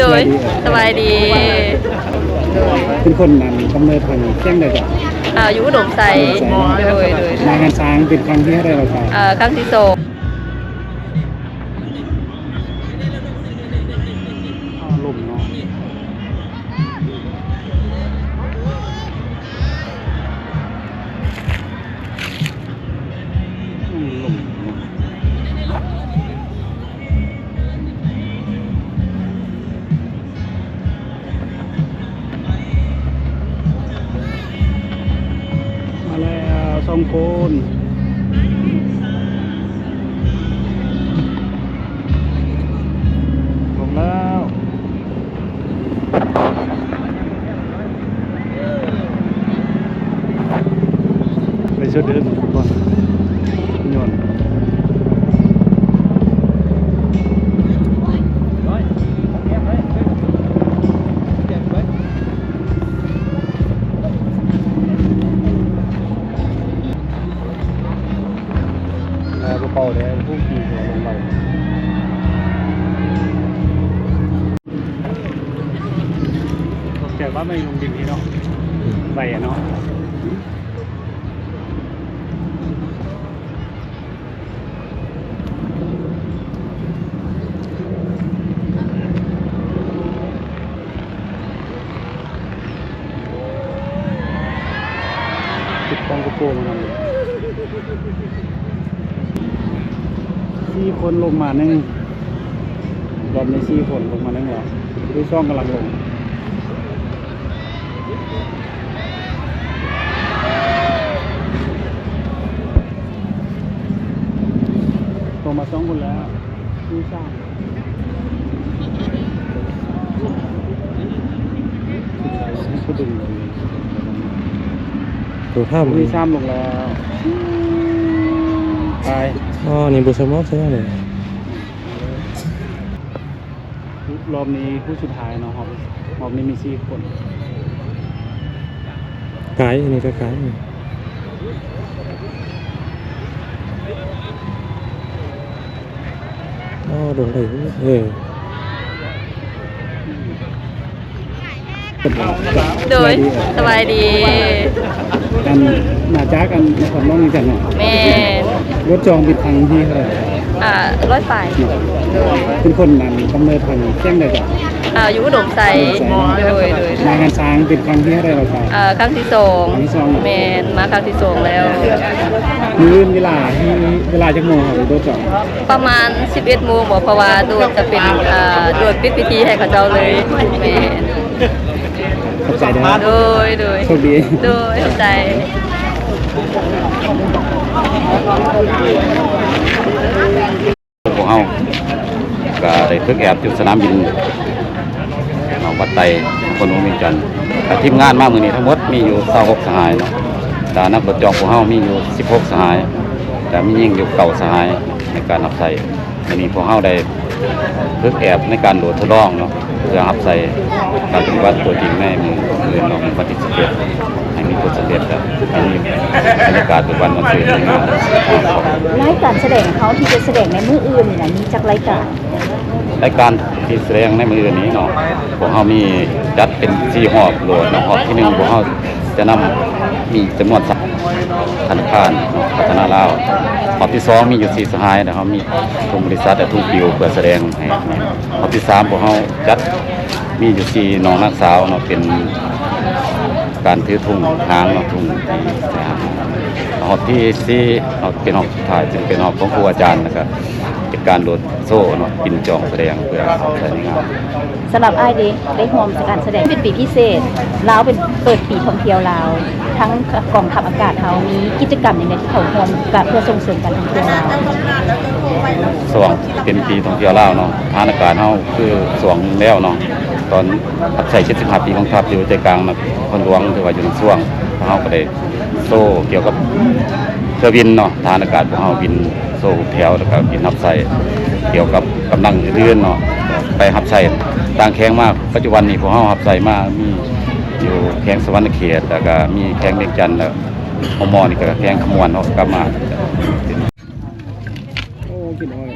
โดยสบายดีโดยเป็นคนนั้นกำเนิดทางแจ้งได้จ้ะอ่าอยู่อุดมไซโดยโดยมางานช้างเป็นครั้งที่เท่าไหรเราค่ะอ่าครั้งที่สอง คนลงแล้วไปช่วยเดินก่อน แล้วกระเป๋าแดงผู้ขี่หัวลงไปแกว่าไม่ลงดินนี่เนาะไปอะเนาะติดกล้องโกโปรมาทำเลย สี่คนลงมาหนึ่งรอบนี้สี่คนลงมาหนึ่งเหรอดูช่องกำลังลงลงมาสองคนแล้วดูช่องก็ดึงเลยตัวถ้ำมีซ้ำลงแล้ว ไปอ๋อนี่บุษมอกใช่ไหมเนี่ยรอบนี้ผู้สุดท้ายเนาะครับรอบนี้มีสี่คนไกด์อันนี้ก็ไกด์นี่อ๋อโดนไปเออโดยสบายดี กันมาจ้ากันในความน้องกันเนาะ แม่ รถจองปิดทางที่เท่าไหร่อ่าร้อยฝ่ายโดยเป็นคนนั้นกำเนิดทางแจ้งได้จ้ะอ่าอยู่อุดมไซโดยโดยมางานช้างเป็นครั้งที่เท่าไหรเราค่ะอ่าครั้งที่สองครั้งที่สองแมนมาครั้งที่สองแล้วมื้อเวลาที่เวลาจักโมงครับรถจองประมาณ 11โมงบอกเพราะว่าดูจะเป็นอ่าดูปิดพิธีให้เขาเจ้าเลยแมนขอบใจเด้อโดยโดยโชคดีโดยเข้าใจ พวกเฮาก็ได้ฝึกแอบจุดสนามบินหนองบัดไตคนวงเวีจันทร์ทีมงานมามื้อนี้ทั้งหมดมีอยู่26สหายเนาะแต่นักรถจองพวกเฮามีอยู่ 16 สหาย แต่มียิ่งอยู่เก่าสหายในการรับใช้วันนี้พวกเฮาได้ฝึกแอบในการโหลดทดลองเนาะเพื่อรับใช้การปฏิบัติตัวจริงในมืออื่นเนาะปฏิเสธ ให้มีผลสำเร็จครับอันนี้บรรยากาศทุกวันวันเสาร์ในงานรายการแสดงเขาที่จะแสดงในมืออื่นนี่นะมีจักรายการรายการที่แสดงในมือนี้เนาะพวกเขามีจัดเป็นสี่หอบโหลดเนาะหอบที่หนึ่งพวกเขาจะนำมีจำนวนสักธนาคารเนาะพัฒนาลาวหอบที่สองมีอยู่สี่สหายนะครับมีทุกบริษัทและทุกบิวเพื่อแสดงให้หอบที่สามพวกเขาจัดมีอยู่สี่น้องนักสาวเนาะเป็น การถือทุ่งหางเนาะทุ่งที่นะครับหอบที่สี่เนาะเป็นหอบสุดท้ายจึงเป็นหอบของครูอาจารย์นะครับเป็นการโหลดโซ่เนาะปินจองแสดงเพื่อใช้ในงานสำหรับไอ้ายเดได้ห่วมจากการแสดงเป็นปีพิเศษลาวเป็นเปิดปีท่องเที่ยวลาว ทั้งกองทัพอากาศเขามีกิจกรรมอย่างไรที่เขาห่วมกับเพื่อส่งเสริมการท่องเที่ยวลาวสว่างเป็นปีท่องเที่ยวลาวเนาะทานอากาศเฮาคือสว่างแล้วเนาะ ตอนพักใช้75ปีของทัพอยู่ใจกลางนะคนหลวงถือว่าอยู่ในช่วงเฮาก็ได้โซ่เกี่ยวกับเครื่องบินเนาะทานอากาศของเฮาบินโซ่แถวแล้วก็บินรับใช้เกี่ยวกับกำลังอื่นๆเนาะไปรับใช้ต่างแข้งมากปัจจุบันนี้พวกเฮารับใช้มามีอยู่แข้งสวรรณเขตแล้วก็มีแข้งเด็กจันทน์แล้วฮอมอนี่ก็แข้งขมวนเนาะกลับมาโอ้กินอ้อย